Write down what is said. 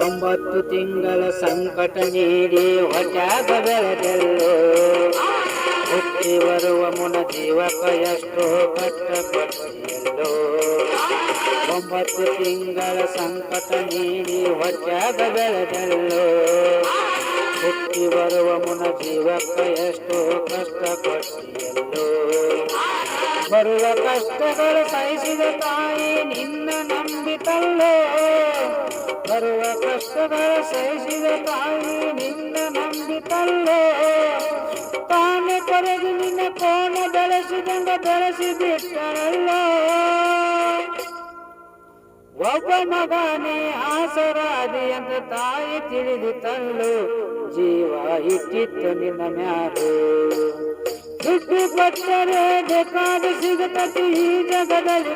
ಒಂಬತ್ತು ತಿಂಗಳ ಸಂಕಟ ನೀಡಿ ಹೊಟ್ಯಾಗ ಬೆಳೆದೆಲ್ಲೋ ಹುಟ್ಟಿ ಬರುವ ಮುನ ಜೀವಕ ಎಷ್ಟೋ ಕಷ್ಟಪಟ್ಟಿಯಲ್ಲೋ ಒಂಬತ್ತು ತಿಂಗಳ ಸಂಕಟ ನೀಡಿ ಹೊಟ್ಯಾಗ ಬೆಳೆದೆಲ್ಲೋ ಹುಟ್ಟಿ ಬರುವ ಮುನ ಜೀವಕ ಎಷ್ಟೋ ಕಷ್ಟಪಟ್ಟಿಯಲ್ಲೋ ಬರುವ ಕಷ್ಟಗಳು ಸಹಿಸಿದ ತಾಯಿ ನಿನ್ನ ನಂಬಿತಲ್ಲೋ. ಬರುವ ಕಷ್ಟದ ಸಹಿಸಿದ ತಾಯಿ ನಿನ್ನ ನಂಬಿತಲ್ಲೋ ತಾನೆ ಕೊರೆದು ನಿನ್ನ ಕೋಣ ಬೆಳೆಸಿದಂಗ ಬೆಳೆಸಿ ಬಿಟ್ಟರಲ್ಲೋ ಒಬ್ಬ ಮಗನೇ ಆಸರಾದಿ ಅಂತ ತಾಯಿ ತಿಳಿದಿತ್ತಲ್ಲೋ ಜೀವ ಇಟ್ಟಿತ್ತು ನಿನ್ನ ಮ್ಯಾಲೆ. ದುಡ್ಡು ಕೊಟ್ಟರೆ ಬೇಕಾದ ಸಿಗತತಿ ಈ ಜಗದಲ್ಲಿ